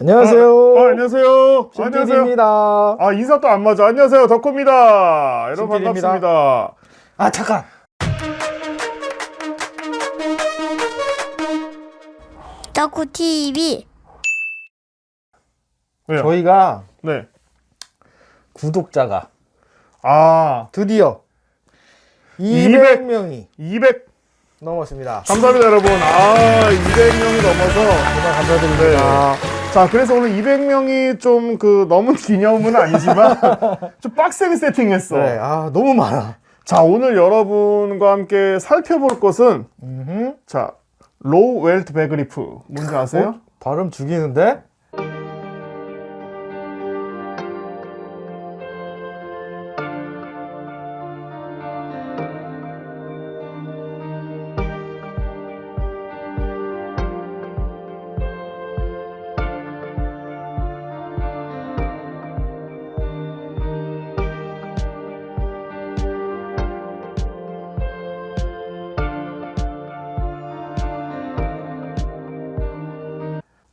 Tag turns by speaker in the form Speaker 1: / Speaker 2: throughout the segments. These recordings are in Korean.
Speaker 1: 안녕하세요.
Speaker 2: 아, 안녕하세요. 안녕하세요.
Speaker 1: 신PD입니다.
Speaker 2: 아, 인사 또 안 맞아. 안녕하세요. 덕후입니다. 여러분
Speaker 1: 신PD입니다.
Speaker 2: 반갑습니다.
Speaker 1: 아 잠깐.
Speaker 3: 덕후 TV
Speaker 2: 왜요?
Speaker 1: 저희가
Speaker 2: 네.
Speaker 1: 구독자가
Speaker 2: 아,
Speaker 1: 드디어
Speaker 2: 200.
Speaker 1: 200명이
Speaker 2: 200.
Speaker 1: 넘었습니다.
Speaker 2: 감사합니다, 여러분. 아, 200명이 넘어서.
Speaker 1: 정말 감사드립니다.
Speaker 2: 자, 그래서 오늘 200명이 좀그 넘은 기념은 아니지만 좀 빡세게 세팅했어.
Speaker 1: 네, 아 너무 많아.
Speaker 2: 자, 오늘 여러분과 함께 살펴볼 것은. 자, 로우 웰트 베그리프. 뭔지 아세요?
Speaker 1: 어? 발음 죽이는데?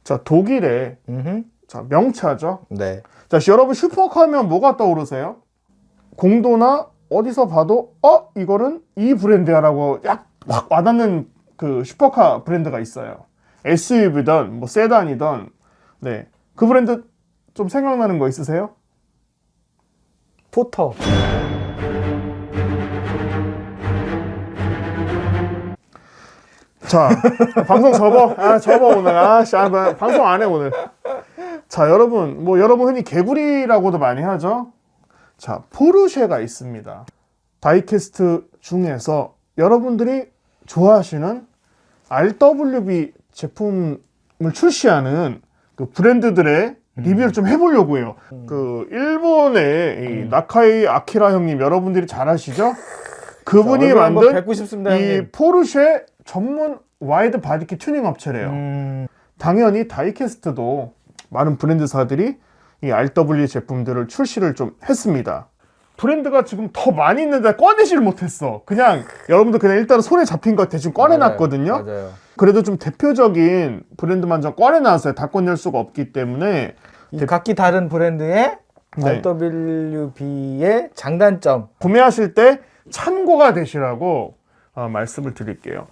Speaker 2: 자, 독일의
Speaker 1: 음흠.
Speaker 2: 자, 명차죠.
Speaker 1: 네.
Speaker 2: 자, 여러분 슈퍼카 하면 뭐가 떠오르세요? 공도나 어디서 봐도 어 이거는 이 브랜드야라고 약 확 와닿는 그 슈퍼카 브랜드가 있어요. SUV든 뭐 세단이든 네. 그 브랜드 좀 생각나는 거 있으세요?
Speaker 1: 포터.
Speaker 2: 자, 방송 접어. 아, 접어 오늘. 아, 씨, 아, 뭐, 방송 안 해 오늘. 자, 여러분, 뭐 여러분 흔히 개구리라고도 많이 하죠. 자, 포르쉐가 있습니다. 다이캐스트 중에서 여러분들이 좋아하시는 RWB 제품을 출시하는 그 브랜드들의 리뷰를 좀 해보려고 해요. 그 일본의 이 나카이 아키라 형님 여러분들이 잘 아시죠? 그분이 만든 이
Speaker 1: 형님.
Speaker 2: 포르쉐 전문 와이드 바디킷 튜닝 업체래요.
Speaker 1: 음,
Speaker 2: 당연히 다이캐스트도 많은 브랜드사들이 이 RW 제품들을 출시를 좀 했습니다. 브랜드가 지금 더 많이 있는데 꺼내지를 못했어. 그냥 여러분들 그냥 일단 손에 잡힌 거 대충 꺼내놨거든요.
Speaker 1: 맞아요.
Speaker 2: 그래도 좀 대표적인 브랜드만 좀 꺼내놨어요. 다 꺼낼 수가 없기 때문에
Speaker 1: 이 각기 다른 브랜드의
Speaker 2: 네.
Speaker 1: RWB의 장단점.
Speaker 2: 구매하실 때 참고가 되시라고 어, 말씀을 드릴게요.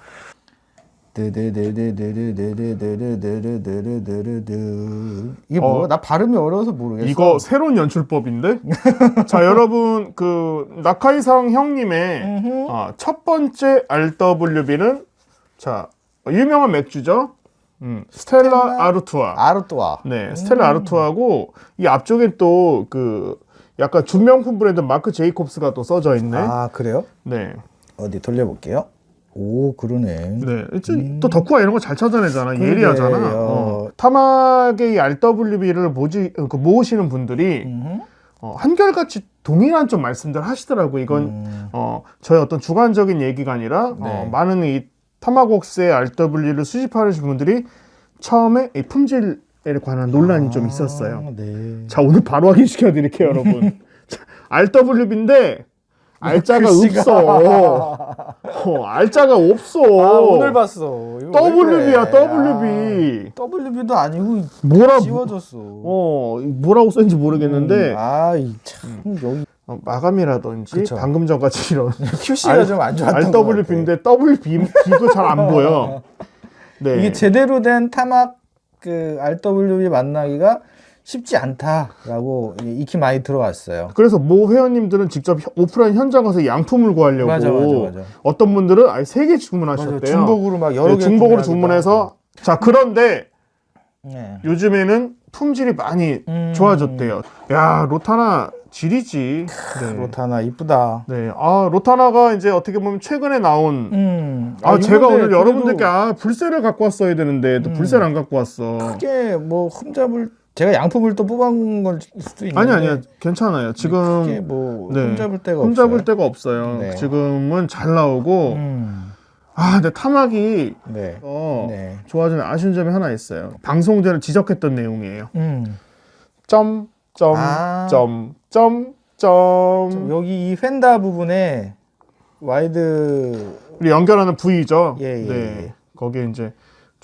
Speaker 1: 이게 뭐야?
Speaker 2: 어.
Speaker 1: 나 발음이 어려워서 모르겠어.
Speaker 2: 이거 새로운 연출법인데? 자, 여러분, 그, 나카이상 형님의. 아, 첫 번째 RWB는, 자, 유명한 맥주죠? 음, 스텔라,
Speaker 1: 스텔라
Speaker 2: 아르투아.
Speaker 1: 아르토아.
Speaker 2: 네, 스텔라 아르투아고, 이 앞쪽에 또, 그, 약간 준명품 브랜드 마크 제이콥스가 또 써져 있네.
Speaker 1: 아 그래요?
Speaker 2: 네.
Speaker 1: 어디 돌려볼게요. 오 그러네.
Speaker 2: 네. 이제 또 덕후가 이런 거 잘 찾아내잖아. 예리하잖아. 어. 타막의 이 RWB를 모지, 그 모으시는 분들이,
Speaker 1: 음흠.
Speaker 2: 어, 한결같이 동일한 좀 말씀들 하시더라고. 이건
Speaker 1: 음.
Speaker 2: 어, 저의 어떤 주관적인 얘기가 아니라
Speaker 1: 네.
Speaker 2: 어, 많은 이 타마곡스의 RW를 수집하시는 분들이 처음에 이 품질에 관한 논란이 좀 있었어요.
Speaker 1: 아, 네.
Speaker 2: 자 오늘 바로 확인시켜 드릴게요, 여러분. 자, RWB인데
Speaker 1: 글씨가.
Speaker 2: 없어. 어, 알자가 없어.
Speaker 1: 아 오늘 봤어. 이거 왜
Speaker 2: WB야? WB.
Speaker 1: 아, WB도 아니고
Speaker 2: 뭐라
Speaker 1: 지워졌어.
Speaker 2: 어, 뭐라고 썼는지 모르겠는데
Speaker 1: 음, 아참 여기
Speaker 2: 어, 마감이라든지
Speaker 1: 그쵸.
Speaker 2: 방금 전같이 이런
Speaker 1: QC가 좀 안 좋았던 것 같아.
Speaker 2: RWB인데 WB도 잘 안 보여. 네.
Speaker 1: 이게 제대로 된 타막 그 RWB 만나기가 쉽지 않다라고 이- 익히 많이 들어왔어요.
Speaker 2: 그래서 모 회원님들은 직접 혀- 오프라인 현장 가서 양품을 구하려고
Speaker 1: 맞아, 맞아, 맞아.
Speaker 2: 어떤 분들은 아예 세개
Speaker 1: 맞아,
Speaker 2: 주문하셨대요.
Speaker 1: 중복으로 막 여러
Speaker 2: 네,
Speaker 1: 개
Speaker 2: 중복으로 주문해서 자 그런데
Speaker 1: 하고. 네.
Speaker 2: 요즘에는 품질이 많이
Speaker 1: 음.
Speaker 2: 좋아졌대요. 야 로타나 질이지. 네.
Speaker 1: 로타나 이쁘다.
Speaker 2: 네. 아 로타나가 이제 어떻게 보면 최근에 나온
Speaker 1: 음.
Speaker 2: 아, 제가
Speaker 1: 이건데
Speaker 2: 오늘
Speaker 1: 그래도
Speaker 2: 여러분들께 아 불세를 갖고 왔어야 되는데
Speaker 1: 음.
Speaker 2: 또 불세를 안 갖고 왔어.
Speaker 1: 크게 뭐 흠잡을 제가 양품을 또 뽑아온 걸 수도 있는데
Speaker 2: 아니 아니요 괜찮아요. 지금
Speaker 1: 뭐
Speaker 2: 네.
Speaker 1: 흠잡을 데가
Speaker 2: 흠잡을
Speaker 1: 없어요.
Speaker 2: 데가 없어요.
Speaker 1: 네.
Speaker 2: 지금은 잘 나오고
Speaker 1: 음.
Speaker 2: 아 근데 타막이
Speaker 1: 네.
Speaker 2: 어,
Speaker 1: 네.
Speaker 2: 좋아지는 아쉬운 점이 하나 있어요. 방송 전에 지적했던 내용이에요.
Speaker 1: 음.
Speaker 2: 점, 점,
Speaker 1: 아.
Speaker 2: 점, 점, 점.
Speaker 1: 여기 이 펜다 부분에 와이드
Speaker 2: 우리 연결하는 부위죠.
Speaker 1: 예, 예,
Speaker 2: 네.
Speaker 1: 예.
Speaker 2: 거기에 이제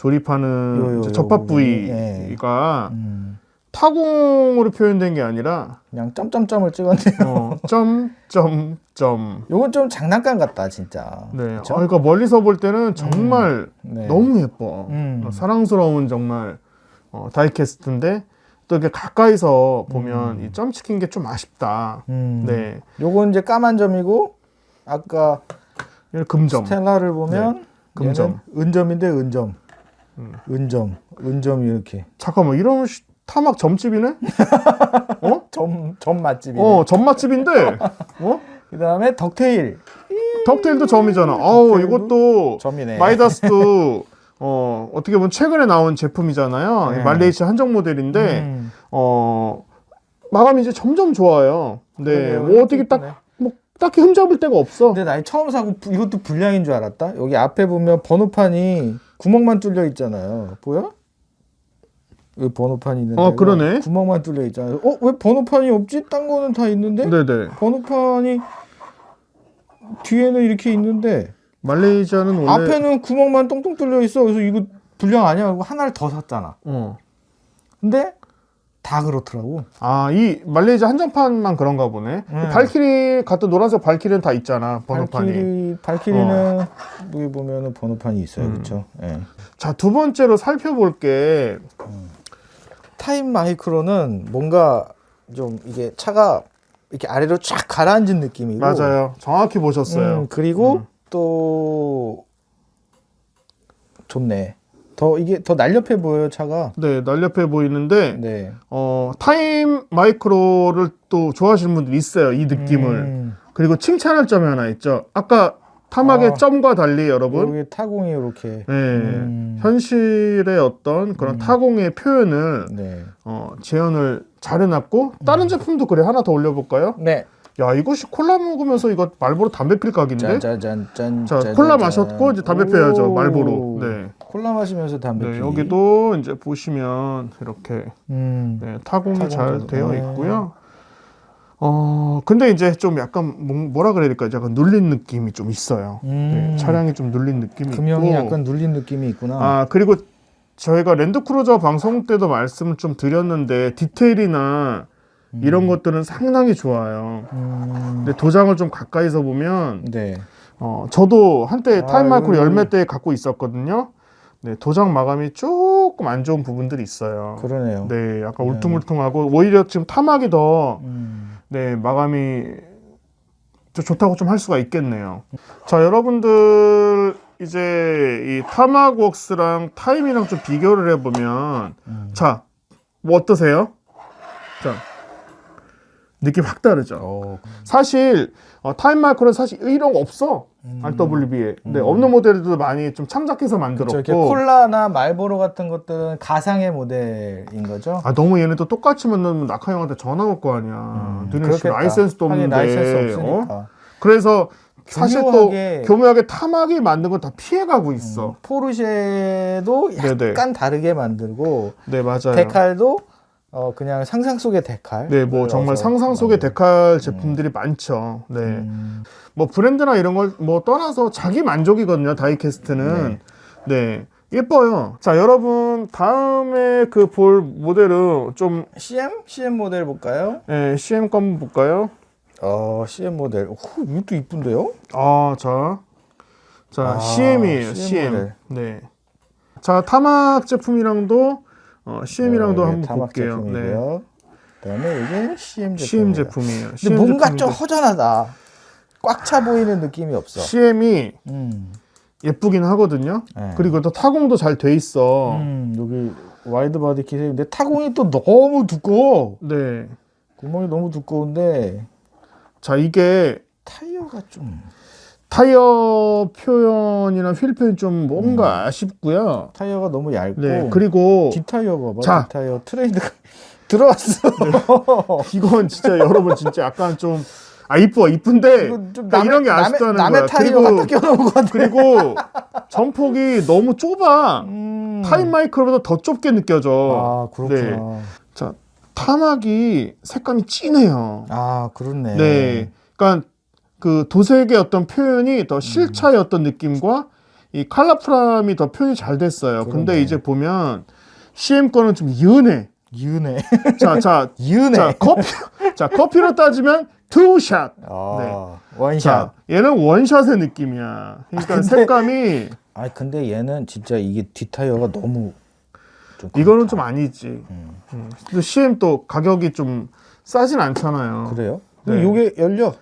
Speaker 2: 조립하는
Speaker 1: 요, 요,
Speaker 2: 접합
Speaker 1: 부분이, 예.
Speaker 2: 부위가
Speaker 1: 음.
Speaker 2: 타공으로 표현된 게 아니라
Speaker 1: 그냥 점점점을 찍었네요.
Speaker 2: 어, 점점점.
Speaker 1: 요건 좀 장난감 같다 진짜.
Speaker 2: 네. 어, 그러니까 멀리서 볼 때는 정말
Speaker 1: 네.
Speaker 2: 너무 예뻐.
Speaker 1: 음.
Speaker 2: 어, 사랑스러운 정말 어, 다이캐스트인데 또 이렇게 가까이서 보면 이점 찍힌 게 좀 아쉽다.
Speaker 1: 음.
Speaker 2: 네.
Speaker 1: 요건 이제 까만 점이고 아까
Speaker 2: 금점.
Speaker 1: 스텔라를 보면
Speaker 2: 금점.
Speaker 1: 얘는 은점인데 은점. 은점. 은점이 이렇게.
Speaker 2: 잠깐만 이러면 씨, 타막 점집이네? 어?
Speaker 1: 점, 점 맛집이네.
Speaker 2: 어, 점 맛집인데. 어?
Speaker 1: 그 다음에 덕테일.
Speaker 2: 덕테일도 점이잖아. 아우,
Speaker 1: 덕테일도
Speaker 2: 이것도
Speaker 1: 점이네.
Speaker 2: 마이다스도 어, 어떻게 보면 최근에 나온 제품이잖아요.
Speaker 1: 네.
Speaker 2: 이 말레이시아 한정 모델인데
Speaker 1: 음.
Speaker 2: 어, 마감이 이제 점점 좋아요. 네. 뭐 어떻게
Speaker 1: 예쁘네.
Speaker 2: 딱 뭐 딱히 흠잡을 데가 없어.
Speaker 1: 근데 나 처음 사고 부- 이것도 불량인 줄 알았다. 여기 앞에 보면 번호판이 구멍만 뚫려 있잖아요. 보여? 여기 번호판이 있는데
Speaker 2: 어, 그러네.
Speaker 1: 구멍만 뚫려 있잖아요. 어, 왜 번호판이 없지? 딴 거는 다 있는데
Speaker 2: 네네.
Speaker 1: 번호판이 뒤에는 이렇게 있는데
Speaker 2: 말레이시아는 원래
Speaker 1: 앞에는 구멍만 똥똥 뚫려 있어. 그래서 이거 불량 아니야? 하고 하나를 더 샀잖아.
Speaker 2: 어.
Speaker 1: 근데 다 그렇더라고.
Speaker 2: 아, 이 말레이시아 한정판만 그런가 보네.
Speaker 1: 네.
Speaker 2: 발키리 같은 노란색 발키리는 다 있잖아. 번호판이. 어.
Speaker 1: 발키리 발키리는 여기 보면은 번호판이 있어요.
Speaker 2: 음.
Speaker 1: 그렇죠? 예.
Speaker 2: 자, 두 번째로 살펴볼 게
Speaker 1: 타임 마이크로는 뭔가 좀 이게 차가 이렇게 아래로 쫙 가라앉은 느낌이고
Speaker 2: 맞아요. 정확히 보셨어요.
Speaker 1: 음, 그리고
Speaker 2: 음.
Speaker 1: 또 좋네. 더 이게 더 날렵해 보여요 차가.
Speaker 2: 네, 날렵해 보이는데
Speaker 1: 네.
Speaker 2: 어, 타임 마이크로를 또 좋아하시는 분들이 있어요. 이 느낌을.
Speaker 1: 음,
Speaker 2: 그리고 칭찬할 점이 하나 있죠. 아까 타막의
Speaker 1: 아.
Speaker 2: 점과 달리 여러분
Speaker 1: 여기 타공이 이렇게.
Speaker 2: 네,
Speaker 1: 음.
Speaker 2: 현실의 어떤 그런 타공의 표현을
Speaker 1: 네.
Speaker 2: 어, 재현을 잘 해놨고 다른 제품도 그래 하나 더 올려볼까요?
Speaker 1: 네.
Speaker 2: 야 이것이 콜라 먹으면서 이거 말보로 담배 필 각인데?
Speaker 1: 짠짠짠짠.
Speaker 2: 자 콜라 마셨고 이제 담배 피워야죠 말보로. 네.
Speaker 1: 콜라 마시면서 담배
Speaker 2: 네,
Speaker 1: 피기.
Speaker 2: 여기도 이제 보시면 이렇게
Speaker 1: 음.
Speaker 2: 네, 타공이 잘 되어
Speaker 1: 네.
Speaker 2: 있고요. 어 근데 이제 좀 약간 뭐- 뭐라 그래야 될까? 약간 눌린 느낌이 좀 있어요.
Speaker 1: 음.
Speaker 2: 네, 차량이 좀 눌린 느낌이
Speaker 1: 금형이
Speaker 2: 있고.
Speaker 1: 약간 눌린 느낌이 있구나.
Speaker 2: 아 그리고 저희가 랜드크루저 방송 때도 말씀을 좀 드렸는데 디테일이나 이런 것들은 상당히 좋아요.
Speaker 1: 음.
Speaker 2: 근데 도장을 좀 가까이서 보면
Speaker 1: 네.
Speaker 2: 어 저도 한때
Speaker 1: 아,
Speaker 2: 타임 마이크로
Speaker 1: 이거-
Speaker 2: 열매 때 갖고 있었거든요. 네 도장 마감이 조금 안 좋은 부분들이 있어요.
Speaker 1: 그러네요.
Speaker 2: 네 약간
Speaker 1: 네.
Speaker 2: 울퉁불퉁하고 오히려 지금 타막이 더
Speaker 1: 음.
Speaker 2: 네, 마감이 좀 좋다고 좀 할 수가 있겠네요. 자, 여러분들 이제 이 타막웍스랑 타임이랑 좀 비교를 해보면
Speaker 1: 음.
Speaker 2: 자, 뭐 어떠세요? 자, 느낌 확 다르죠.
Speaker 1: 어.
Speaker 2: 사실 어, 타임 마이크로는 사실 이런 거 없어.
Speaker 1: 음.
Speaker 2: RWB에. 네, 없는 모델들도 많이 좀 참작해서
Speaker 1: 저
Speaker 2: 만들었고.
Speaker 1: 이렇게 콜라나 말보로 같은 것들은 가상의 모델인 거죠.
Speaker 2: 아 너무 얘네 또 똑같이 만나면 낙하 형한테 전화 올 거 아니야. 너네 씨
Speaker 1: 음, 그렇겠다.
Speaker 2: 라이센스도
Speaker 1: 하긴
Speaker 2: 없는데.
Speaker 1: 라이센스
Speaker 2: 어?
Speaker 1: 없으니까.
Speaker 2: 그래서 사실
Speaker 1: 교묘하게-
Speaker 2: 또 교묘하게 타막이 만든 건 다 피해가고 있어.
Speaker 1: 음, 포르쉐도 약간
Speaker 2: 네네.
Speaker 1: 다르게 만들고
Speaker 2: 네 맞아요.
Speaker 1: 데칼도 어 그냥 상상 속의 데칼.
Speaker 2: 네, 뭐 정말 상상 속의 데칼 제품들이 많죠. 네,
Speaker 1: 음,
Speaker 2: 뭐 브랜드나 이런 걸 뭐 떠나서 자기 만족이거든요. 다이캐스트는. 네. 예뻐요. 자, 여러분 다음에 그 볼 모델은 좀
Speaker 1: CM CM 모델 볼까요?
Speaker 2: 예, CM 거 한번 볼까요?
Speaker 1: 어 CM 모델. 오, 이것도 이쁜데요?
Speaker 2: 아, 자, 자
Speaker 1: 아,
Speaker 2: CM이에요.
Speaker 1: CM
Speaker 2: CM.
Speaker 1: 모델.
Speaker 2: 네. 자, 타막 제품이랑도 어, CM이랑도
Speaker 1: 네,
Speaker 2: 한번 볼게요. 네.
Speaker 1: 제품이고요. 그다음에 이게 CM 제품.
Speaker 2: CM 제품이에요.
Speaker 1: 근데
Speaker 2: CM
Speaker 1: 뭔가
Speaker 2: 제품인데
Speaker 1: 좀 허전하다. 꽉 차 보이는 느낌이 없어.
Speaker 2: CM이
Speaker 1: 음.
Speaker 2: 예쁘긴 하거든요.
Speaker 1: 네.
Speaker 2: 그리고 또 타공도 잘 돼 있어.
Speaker 1: 음, 여기 와이드 바디 킷인데 타공이 또 너무 두꺼워.
Speaker 2: 네.
Speaker 1: 구멍이 너무 두꺼운데
Speaker 2: 자, 이게
Speaker 1: 타이어가 좀
Speaker 2: 타이어 표현이나 휠 표현 좀 뭔가 아쉽고요.
Speaker 1: 타이어가 너무 얇고
Speaker 2: 네. 그리고
Speaker 1: 뒷타이어 봐봐.
Speaker 2: 자.
Speaker 1: 뒷타이어 트레이드가 들어왔어.
Speaker 2: 이건 진짜 여러분 진짜 약간 좀 아 이뻐 이쁜데
Speaker 1: 이거 좀
Speaker 2: 그러니까 이런 게 아쉽다는
Speaker 1: 남의,
Speaker 2: 거야.
Speaker 1: 남의 타이어 갖다 껴놓은 것 같아.
Speaker 2: 그리고 전폭이 너무 좁아.
Speaker 1: 음.
Speaker 2: 타임 마이크로보다 더 좁게 느껴져.
Speaker 1: 아 그렇구나.
Speaker 2: 네. 자, 타막이 색감이 진해요.
Speaker 1: 아 그렇네.
Speaker 2: 네. 그러니까 그 도색의 어떤 표현이
Speaker 1: 음.
Speaker 2: 더 실차의 어떤 느낌과 이 칼라프람이 더 표현이 잘 됐어요. 근데
Speaker 1: 그러네.
Speaker 2: 이제 보면 CM 거는 좀 연해.
Speaker 1: 이은혜.
Speaker 2: 자, 자,
Speaker 1: 이은혜.
Speaker 2: 자 커피, 자 커피로 따지면 투샷.
Speaker 1: 아, 원샷.
Speaker 2: 자, 얘는 원샷의 느낌이야. 그러니까
Speaker 1: 근데-
Speaker 2: 색감이
Speaker 1: 아 근데 얘는 진짜 이게 뒷타이어가 너무 좀
Speaker 2: 이거는. 좀 아니지. 음. 또 CM 또 가격이 좀 싸진 않잖아요.
Speaker 1: 그래요?
Speaker 2: 네.
Speaker 1: 근데 요게 열려.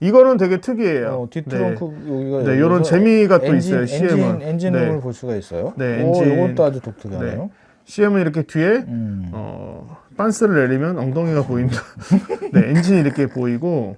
Speaker 2: 이거는 되게 특이해요.
Speaker 1: 어, 뒷트렁크 여기가
Speaker 2: 네,
Speaker 1: 열려서
Speaker 2: 재미가 또 있어요, CM 은.
Speaker 1: 엔진 엔진룸을
Speaker 2: 네.
Speaker 1: 볼 수가 있어요.
Speaker 2: 네,
Speaker 1: 오,
Speaker 2: 엔진.
Speaker 1: 또 아주 독특하네요.
Speaker 2: CM은 이렇게 뒤에
Speaker 1: 음.
Speaker 2: 어, 빤스를 내리면 엉덩이가 보인다. 네, 엔진이 이렇게 보이고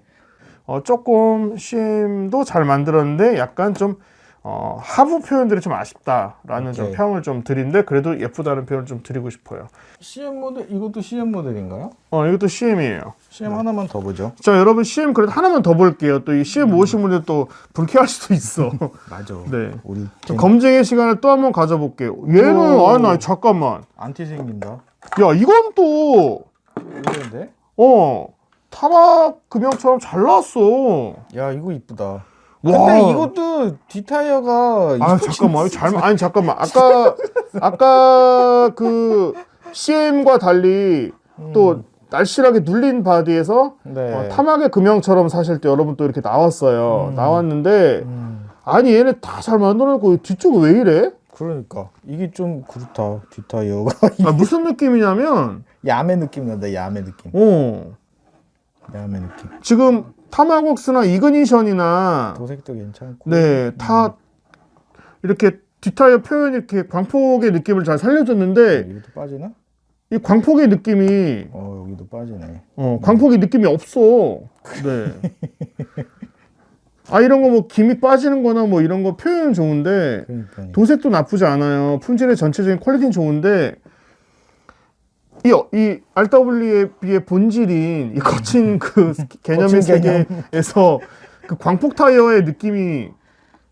Speaker 2: 어, 조금 CM도 잘 만들었는데 약간 좀 어, 하부 표현들이 좀 아쉽다라는 좀
Speaker 1: 오케이.
Speaker 2: 평을 좀 드린데 그래도 예쁘다는 표현을 좀 드리고 싶어요.
Speaker 1: CM 모델 이것도 CM 모델인가요?
Speaker 2: 어, 이것도 CM이에요.
Speaker 1: CM 하나만 더 보죠.
Speaker 2: 자, 여러분 CM 그래도 하나만 더 볼게요. 또 이 CM 모으신 분들 또 불쾌할 수도 있어.
Speaker 1: 맞아.
Speaker 2: 네.
Speaker 1: 우리
Speaker 2: 좀 검증의 시간을 또 한 번 가져볼게요. 얘는
Speaker 1: 오.
Speaker 2: 아나 잠깐만.
Speaker 1: 안티 생긴다.
Speaker 2: 야 이건 또
Speaker 1: 이건데?
Speaker 2: 어. 타박 금형처럼 잘 나왔어.
Speaker 1: 야 이거 이쁘다.
Speaker 2: 와.
Speaker 1: 근데 이것도 뒷타이어가
Speaker 2: 아 잠깐만 잘 아니 잠깐만 아까 아까 그 CM과 달리 또 날씬하게 눌린 바디에서
Speaker 1: 음. 네.
Speaker 2: 어, 타막의 금형처럼 사실 또 여러분 또 이렇게 나왔어요. 나왔는데
Speaker 1: 음,
Speaker 2: 아니 얘네 다 잘 만들어놓고 뒤쪽은 왜 이래?
Speaker 1: 그러니까 이게 좀 그렇다. 뒷타이어가
Speaker 2: 아, 무슨 느낌이냐면
Speaker 1: 야매 느낌 난다. 야매 느낌.
Speaker 2: 어
Speaker 1: 야매 느낌.
Speaker 2: 지금 타마곡스나 이그니션이나
Speaker 1: 도색도 괜찮고.
Speaker 2: 네다 이렇게 뒷타이어 표현이 이렇게 광폭의 느낌을 잘 살려줬는데
Speaker 1: 여기도 빠지나?
Speaker 2: 이 광폭의 느낌이
Speaker 1: 어 여기도 빠지네.
Speaker 2: 어, 광폭의 느낌이 없어. 네. 아 이런 거 뭐 김이 빠지는 거나 뭐 이런 거 표현은 좋은데
Speaker 1: 그러니까
Speaker 2: 도색도 나쁘지 않아요. 품질의 전체적인 퀄리티는 좋은데 이, 이 RW에 비해 본질인 이 거친 그 개념의
Speaker 1: 개념.
Speaker 2: 세계에서 그 광폭 타이어의 느낌이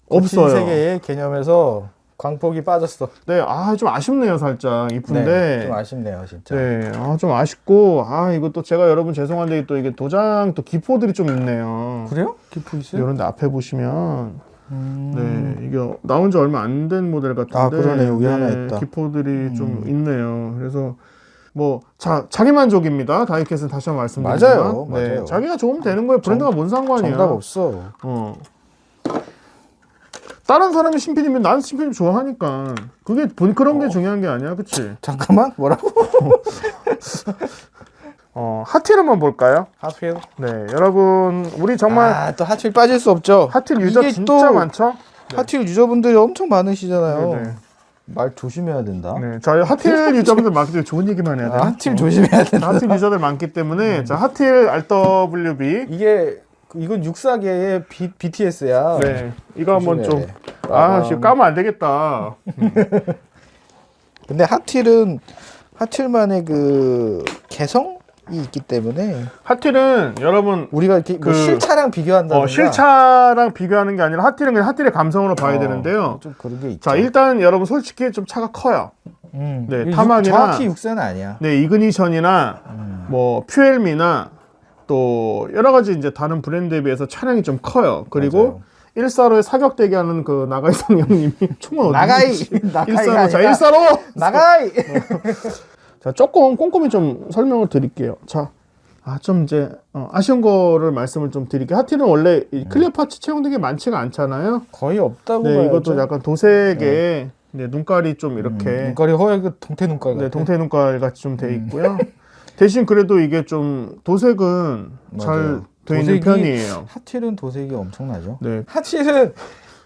Speaker 1: 없어요. 세계의 개념에서 광폭이 빠졌어.
Speaker 2: 네, 아 좀 아쉽네요, 살짝
Speaker 1: 네,
Speaker 2: 이쁜데.
Speaker 1: 좀 아쉽네요, 진짜.
Speaker 2: 네, 아, 좀 아쉽고, 아, 이거 또 제가 여러분 죄송한데 또 이게 도장 또 기포들이 좀 있네요.
Speaker 1: 그래요? 기포 있어요?
Speaker 2: 이런데 앞에 보시면,
Speaker 1: 음.
Speaker 2: 네, 이게 나온 지 얼마 안 된 모델 같은데,
Speaker 1: 아, 그러네. 여기
Speaker 2: 네,
Speaker 1: 하나 있다. 음.
Speaker 2: 기포들이 좀 있네요. 그래서 뭐, 자, 자기 만족입니다. 다이캐스는 다시 한번 말씀드리지만,
Speaker 1: 맞아요,
Speaker 2: 네,
Speaker 1: 맞아요.
Speaker 2: 자기가 좋으면 되는 거예요. 브랜드가 뭔 상관이야.
Speaker 1: 정답 없어.
Speaker 2: 어. 다른 사람이 신피디면 난 신피디 좋아하니까 그게 본 그런 게 중요한 게 아니야, 그치?
Speaker 1: 잠깐만 뭐라고?
Speaker 2: 어, 하틸 한번 볼까요?
Speaker 1: 하필.
Speaker 2: 네, 여러분 우리 정말
Speaker 1: 아또 하필 빠질 수 없죠.
Speaker 2: 하틸 유저
Speaker 1: 이게
Speaker 2: 진짜
Speaker 1: 또
Speaker 2: 많죠?
Speaker 1: 하필 유저분들이 엄청 많으시잖아요.
Speaker 2: 네, 네.
Speaker 1: 말 조심해야 된다.
Speaker 2: 네, 저희 하틸 유저분들 많기 때문에 좋은 얘기만 해야 돼요.
Speaker 1: 아, 하필 조심해야 된다.
Speaker 2: 하틸 유저들 많기 때문에 자 하틸 RWB
Speaker 1: 이게 이건 육사계의 B, BTS야.
Speaker 2: 네 이거 한번. 좀아
Speaker 1: 아,
Speaker 2: 지금 까면 안 되겠다.
Speaker 1: 근데 하틸은 하틸만의 그 개성이 있기 때문에
Speaker 2: 하틸은 여러분
Speaker 1: 우리가 이렇게 뭐
Speaker 2: 그,
Speaker 1: 실차랑 비교한다든가
Speaker 2: 어, 실차랑 비교하는 게 아니라 하틸은 그냥 하틸의 감성으로 봐야
Speaker 1: 어,
Speaker 2: 되는데요.
Speaker 1: 좀 그런 게 있죠.
Speaker 2: 자 일단 여러분 솔직히 좀 차가 커요.
Speaker 1: 음.
Speaker 2: 네, 타막이나-
Speaker 1: 정확히 육사는 아니야.
Speaker 2: 네, 이그니션이나
Speaker 1: 음.
Speaker 2: 뭐 퓨엘미나 또 여러 가지 이제 다른 브랜드에 비해서 차량이 좀 커요. 그리고 145에 사격대기 하는 그 나가이상 형님이 총을 어디
Speaker 1: 나가이
Speaker 2: 있는지.
Speaker 1: 나가이가
Speaker 2: 145, 자,
Speaker 1: 아니라
Speaker 2: 145!
Speaker 1: 나가이.
Speaker 2: 자, 조금 꼼꼼히 좀 설명을 드릴게요. 자, 아, 좀 이제 어, 아쉬운 거를 말씀을 좀 드릴게요. 하티는 원래 이 클리어 파츠 채용된 게 많지가 않잖아요.
Speaker 1: 거의 없다고
Speaker 2: 네,
Speaker 1: 봐야죠.
Speaker 2: 이것도 약간 도색에 네, 눈깔이 좀 이렇게
Speaker 1: 음, 눈깔이 허옇 그 동태 눈깔 같아.
Speaker 2: 네, 동태 눈깔 같이 좀 돼 있고요. 대신 그래도 이게 좀 도색은 잘
Speaker 1: 맞아요.
Speaker 2: 돼 있는 편이에요.
Speaker 1: 하틸은 도색이 엄청나죠.
Speaker 2: 네.
Speaker 1: 하틸은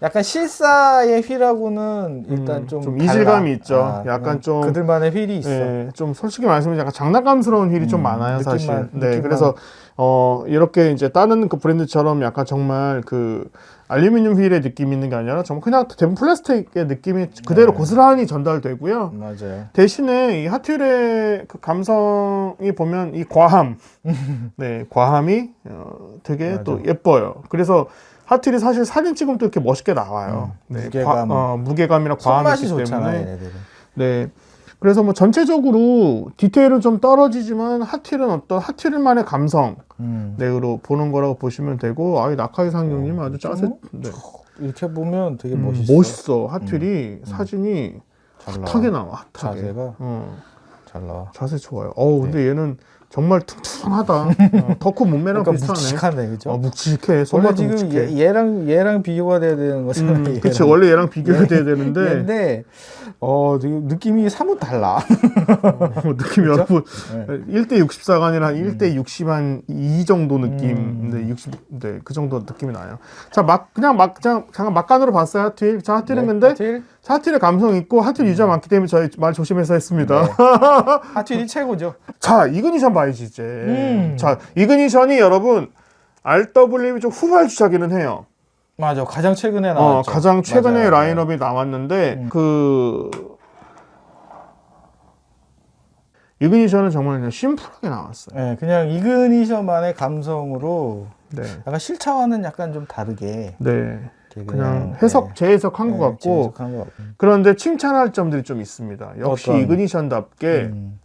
Speaker 1: 약간 실사의 휠하고는 일단
Speaker 2: 음,
Speaker 1: 좀,
Speaker 2: 좀. 이질감이 있죠.
Speaker 1: 아,
Speaker 2: 약간 좀-
Speaker 1: 그들만의 휠이 있어.
Speaker 2: 네, 좀 솔직히 말씀드리면 약간 장난감스러운 휠이 좀
Speaker 1: 음,
Speaker 2: 많아요,
Speaker 1: 느낌만,
Speaker 2: 사실. 네,
Speaker 1: 느낌만.
Speaker 2: 그래서 어 이렇게 이제 다른 그 브랜드처럼 약간 정말 그 알루미늄 휠의 느낌이 있는 게 아니라 정말 그냥 대부분 플라스틱의 느낌이 그대로
Speaker 1: 네.
Speaker 2: 고스란히 전달되고요.
Speaker 1: 맞아요.
Speaker 2: 대신에 이 핫휠의 그 감성이 보면 이 과함, 네 과함이 어, 되게
Speaker 1: 맞아.
Speaker 2: 또 예뻐요. 그래서 핫휠이 사실 사진 찍으면 또 이렇게 멋있게 나와요.
Speaker 1: 음,
Speaker 2: 네,
Speaker 1: 무게감.
Speaker 2: 과- 어, 무게감이랑 과함이 있기
Speaker 1: 좋잖아
Speaker 2: 때문에
Speaker 1: 얘네들은.
Speaker 2: 네. 그래서 뭐 전체적으로 디테일은 좀 떨어지지만 핫휠은 어떤 핫휠만의 감성
Speaker 1: 음.
Speaker 2: 내로 보는 거라고 보시면 되고 아이 나카이 상용님 아주 짜세 네.
Speaker 1: 이렇게 보면 되게
Speaker 2: 음,
Speaker 1: 멋있어.
Speaker 2: 멋있어 핫휠이 사진이
Speaker 1: 잘 나와.
Speaker 2: 핫하게 나와 핫하게
Speaker 1: 자세가
Speaker 2: 어.
Speaker 1: 잘 나와.
Speaker 2: 자세 좋아요. 어우 근데 얘는 정말 퉁퉁하다. 어, 덕후 몸매랑
Speaker 1: 그러니까
Speaker 2: 비슷하네.
Speaker 1: 묵직하네, 그죠?
Speaker 2: 어, 묵직해.
Speaker 1: 원래
Speaker 2: 손맛도
Speaker 1: 지금
Speaker 2: 묵직해.
Speaker 1: 얘, 랑 얘랑 비교가 돼야 되는 거잖아요.
Speaker 2: 음,
Speaker 1: 얘랑.
Speaker 2: 그치 원래 얘랑 비교가 돼야 되는데
Speaker 1: 근데 어 지금 느낌이 사뭇 달라.
Speaker 2: 어, 느낌 여러분
Speaker 1: 네.
Speaker 2: 1대 64가 아니라 1대 60한2 정도 느낌.
Speaker 1: 음.
Speaker 2: 네, 60, 네, 그 정도 느낌이 나요. 자, 막 그냥 막 그냥 잠깐 막간으로 봤어요 하틸. 자, 하틸은 근데
Speaker 1: 하틸
Speaker 2: 자, 하틸의 감성 있고 하틸 유저 많기 때문에 저희 말 조심해서 했습니다.
Speaker 1: 네. 하틸이 최고죠.
Speaker 2: 자, 이그니션 봐야지 이제.
Speaker 1: 음.
Speaker 2: 자, 이그니션이 여러분 RW이 좀 후발 주자기는 해요.
Speaker 1: 맞아. 가장 최근에
Speaker 2: 어,
Speaker 1: 나왔죠.
Speaker 2: 가장 최근에
Speaker 1: 맞아요.
Speaker 2: 라인업이 나왔는데
Speaker 1: 음.
Speaker 2: 그 이그니션은 정말 그냥 심플하게 나왔어요.
Speaker 1: 네, 그냥 이그니션만의 감성으로
Speaker 2: 네.
Speaker 1: 약간 실차와는 약간 좀 다르게
Speaker 2: 네. 그냥 해석
Speaker 1: 네,
Speaker 2: 재해석한 것
Speaker 1: 네,
Speaker 2: 같고
Speaker 1: 재해석한 것 같고.
Speaker 2: 그런데 칭찬할 점들이 좀 있습니다. 역시
Speaker 1: 어떤?
Speaker 2: 이그니션답게
Speaker 1: 음,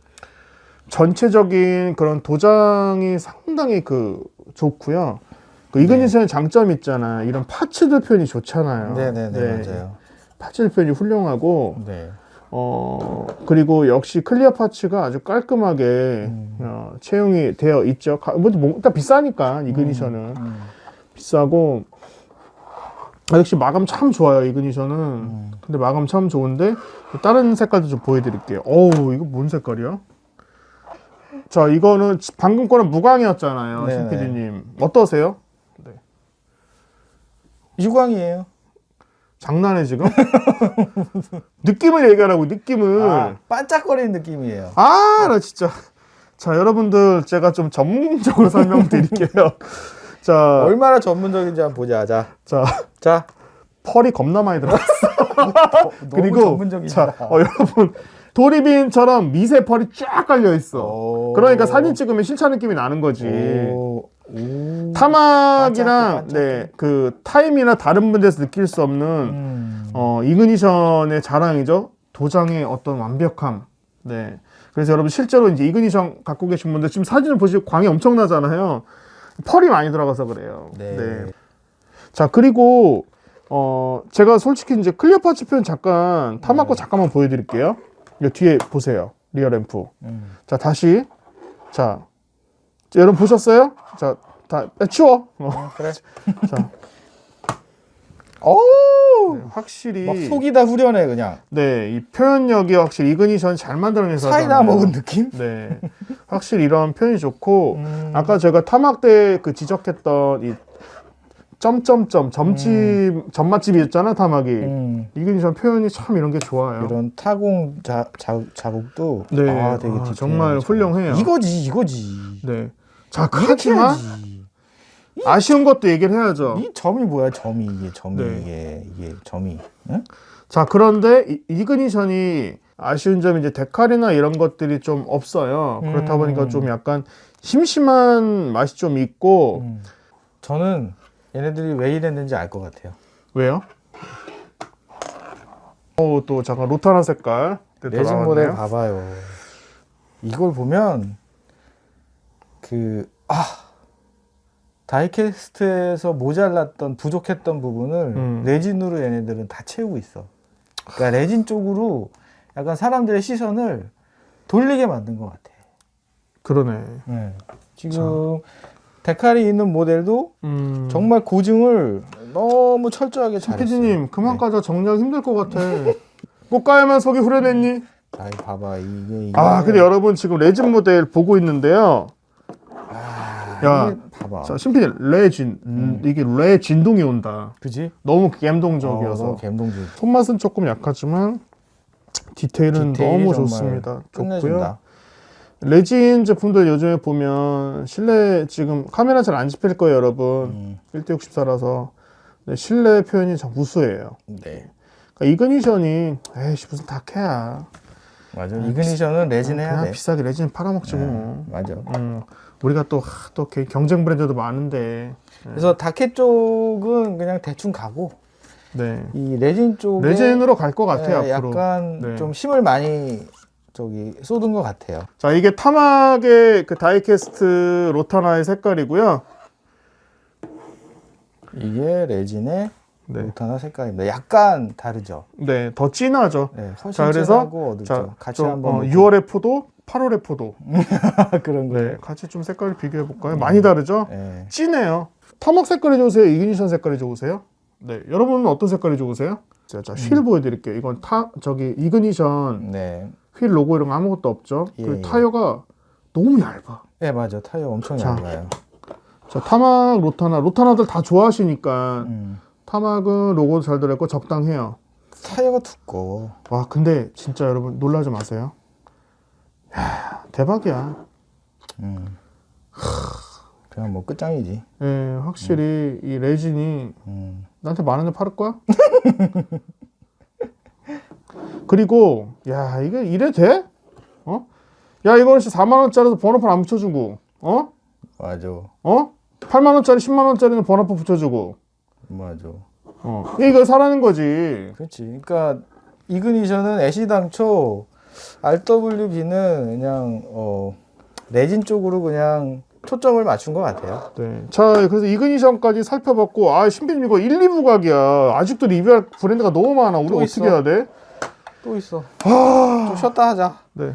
Speaker 2: 전체적인 그런 도장이 상당히 그 좋고요. 그 이그니션의 장점 있잖아. 이런 파츠들 표현이 좋잖아요.
Speaker 1: 네네네 맞아요.
Speaker 2: 파츠들 표현이 훌륭하고
Speaker 1: 네.
Speaker 2: 어 그리고 역시 클리어 파츠가 아주 깔끔하게
Speaker 1: 음.
Speaker 2: 어, 채용이 되어 있죠. 가, 뭐, 뭐 비싸니까 이그니션은
Speaker 1: 음,
Speaker 2: 비싸고 아, 역시 마감 참 좋아요 이그니션은.
Speaker 1: 음.
Speaker 2: 근데 마감 참 좋은데 다른 색깔도 좀 보여드릴게요. 어우 이거 뭔 색깔이야? 자 이거는 방금 거는 무광이었잖아요,
Speaker 1: 네네.
Speaker 2: 신PD님 어떠세요?
Speaker 1: 유광이에요.
Speaker 2: 장난해 지금? 느낌을 얘기하라고 느낌을.
Speaker 1: 아, 반짝거리는 느낌이에요.
Speaker 2: 아, 나 진짜. 자, 여러분들, 제가 좀 전문적으로 설명드릴게요. 자,
Speaker 1: 얼마나 전문적인지 한번 보자. 자,
Speaker 2: 자,
Speaker 1: 자.
Speaker 2: 펄이 겁나 많이 들어갔어. 그리고,
Speaker 1: 전문적이다.
Speaker 2: 자, 어, 여러분, 도리빈처럼 미세 펄이 쫙 깔려 있어.
Speaker 1: 오.
Speaker 2: 그러니까 사진 찍으면 실차 느낌이 나는 거지.
Speaker 1: 오, 오.
Speaker 2: 타막이랑. 네, 그, 타임이나 다른 분들에서 느낄 수 없는,
Speaker 1: 음.
Speaker 2: 어, 이그니션의 자랑이죠. 도장의 어떤 완벽함. 네. 그래서 여러분 실제로 이제 이그니션 갖고 계신 분들 지금 사진을 보시고 광이 엄청나잖아요. 펄이 많이 들어가서 그래요.
Speaker 1: 네.
Speaker 2: 자, 그리고 어, 제가 솔직히 이제 클리어 파츠 표현 잠깐 타막 거 잠깐만 보여 드릴게요. 이 뒤에 보세요. 리어 램프.
Speaker 1: 음.
Speaker 2: 자, 다시. 자. 자, 여러분 보셨어요? 자, 다 야, 치워. 어,
Speaker 1: 어, 그래.
Speaker 2: 자.
Speaker 1: 오!
Speaker 2: 네, 확실히
Speaker 1: 막 속이 다 후련해 그냥.
Speaker 2: 네, 이 표현력이 확실히 이그니션 잘 만들어내서
Speaker 1: 사이다 먹은 느낌?
Speaker 2: 네, 확실히 이런 표현이 좋고
Speaker 1: 음.
Speaker 2: 아까 제가 타막 때 그 지적했던 이 점점점 점집 점 맛집이었잖아 타막이
Speaker 1: 음.
Speaker 2: 이그니션 표현이 참 이런 게 좋아요.
Speaker 1: 이런 타공 자, 자, 자국도
Speaker 2: 네,
Speaker 1: 아, 되게
Speaker 2: 아, 정말
Speaker 1: 잘.
Speaker 2: 훌륭해요.
Speaker 1: 이거지 이거지.
Speaker 2: 네, 자
Speaker 1: 이렇게
Speaker 2: 그렇지만
Speaker 1: 해야지.
Speaker 2: 아쉬운 것도 얘기를 해야죠.
Speaker 1: 이 점이 뭐야 점이 이게 점이
Speaker 2: 네.
Speaker 1: 이게 이게 점이. 응?
Speaker 2: 자 그런데 이, 이그니션이 아쉬운 점이 이제 데칼이나 이런 것들이 좀 없어요. 그렇다
Speaker 1: 음.
Speaker 2: 보니까 좀 약간 심심한 맛이 좀 있고
Speaker 1: 음. 저는 얘네들이 왜 이랬는지 알 것 같아요.
Speaker 2: 왜요? 어, 또 잠깐 로타나 색깔. 또
Speaker 1: 레진
Speaker 2: 나왔네요.
Speaker 1: 모델 봐봐요. 이걸 보면 그 아. 다이캐스트에서 모자랐던 부족했던 부분을
Speaker 2: 음.
Speaker 1: 레진으로 얘네들은 다 채우고 있어. 그러니까 레진 쪽으로 약간 사람들의 시선을 돌리게 만든 것 같아.
Speaker 2: 그러네.
Speaker 1: 네. 지금 데칼이 있는 모델도
Speaker 2: 음.
Speaker 1: 정말 고증을 너무 철저하게 잘했어요.
Speaker 2: 피디님 그만
Speaker 1: 네.
Speaker 2: 가자 정리하기 힘들 것 같아. 꽃가야만 속이 후련했니?
Speaker 1: 자, 이거 봐봐 이게 이게
Speaker 2: 아 근데 여러분 지금 레진 모델 보고 있는데요.
Speaker 1: 아,
Speaker 2: 야,
Speaker 1: 봐봐.
Speaker 2: 자 신피디 레 진
Speaker 1: 음.
Speaker 2: 이게 레 진동이 온다.
Speaker 1: 그지?
Speaker 2: 너무
Speaker 1: 어,
Speaker 2: 감동적이어서
Speaker 1: 너무 감동적.
Speaker 2: 손맛은 조금 약하지만 디테일은
Speaker 1: 디테일이
Speaker 2: 너무
Speaker 1: 정말
Speaker 2: 좋습니다. 좋고요.
Speaker 1: 끝내준다.
Speaker 2: 레진 제품들 요즘에 보면 실내 지금 카메라 잘 안 집힐 거예요, 여러분.
Speaker 1: 음,
Speaker 2: 1대 64라서 실내 표현이 참 우수해요.
Speaker 1: 네.
Speaker 2: 그러니까 이그니션이 에이씨 무슨 다케야.
Speaker 1: 맞아. 이그니션은 레진 해야
Speaker 2: 그냥
Speaker 1: 돼.
Speaker 2: 비싸게 레진 팔아먹지 뭐.
Speaker 1: 맞아.
Speaker 2: 음, 우리가 또, 하, 또 게- 경쟁 브랜드도 많은데.
Speaker 1: 그래서 다켓 쪽은 그냥 대충 가고
Speaker 2: 네.
Speaker 1: 이 레진 쪽에
Speaker 2: 레진으로 갈 것 같아요,
Speaker 1: 예,
Speaker 2: 앞으로.
Speaker 1: 약간
Speaker 2: 네.
Speaker 1: 좀 힘을 많이 저기 쏟은 것 같아요.
Speaker 2: 자, 이게 타막의 그 다이캐스트 로타나의 색깔이고요.
Speaker 1: 이게 레진의
Speaker 2: 네.
Speaker 1: 모타나 색깔입니다. 약간 다르죠.
Speaker 2: 네, 더 진하죠.
Speaker 1: 네, 훨씬
Speaker 2: 자, 그래서
Speaker 1: 진하고 어둡죠.
Speaker 2: 자,
Speaker 1: 같이
Speaker 2: 좀,
Speaker 1: 한번
Speaker 2: 어. 6월의 포도 8월의 포도.
Speaker 1: 그런
Speaker 2: 네, 같이 좀 색깔을 비교해 볼까요? 많이 다르죠?
Speaker 1: 예.
Speaker 2: 진해요. 타막 색깔이 좋으세요? 이그니션 색깔이 좋으세요? 네, 여러분은 어떤 색깔이 좋으세요? 자, 자, 휠 보여드릴게요. 이건 타 저기 이그니션
Speaker 1: 네.
Speaker 2: 휠 로고 이런 거 아무것도 없죠.
Speaker 1: 예,
Speaker 2: 그리고
Speaker 1: 예.
Speaker 2: 타이어가 너무 얇아.
Speaker 1: 예, 맞아. 타이어 엄청
Speaker 2: 자.
Speaker 1: 얇아요.
Speaker 2: 자, 타막, 로타나, 로타나들 다 좋아하시니까
Speaker 1: 음.
Speaker 2: 타막은 로고도 잘 들어있고 적당해요.
Speaker 1: 타이어가 두꺼워.
Speaker 2: 와, 근데 진짜 여러분 놀라지 마세요. 야, 대박이야.
Speaker 1: 음. 그냥 뭐 끝장이지.
Speaker 2: 예, 확실히 이 레진이
Speaker 1: 음.
Speaker 2: 나한테 만 원에 팔을 거야? 그리고 야 이게 이래 돼? 어? 야 이거는 4만 원짜리도 번호판 안 붙여주고 어?
Speaker 1: 맞아.
Speaker 2: 어? 8만 원짜리 10만 원짜리는 번호판 붙여주고
Speaker 1: 맞아.
Speaker 2: 어 이걸 사라는 거지
Speaker 1: 그렇지. 그러니까 이그니션은 애시 당초 RWB는 그냥 어 레진 쪽으로 그냥 초점을 맞춘 것 같아요.
Speaker 2: 네. 자 그래서 이그니션까지 살펴봤고 아 신빈 이거 1, 2부 각이야 아직도 리뷰할 브랜드가 너무 많아 우리
Speaker 1: 또
Speaker 2: 어떻게
Speaker 1: 있어.
Speaker 2: 해야 돼?
Speaker 1: 또 있어. 좀 쉬었다 하자.
Speaker 2: 네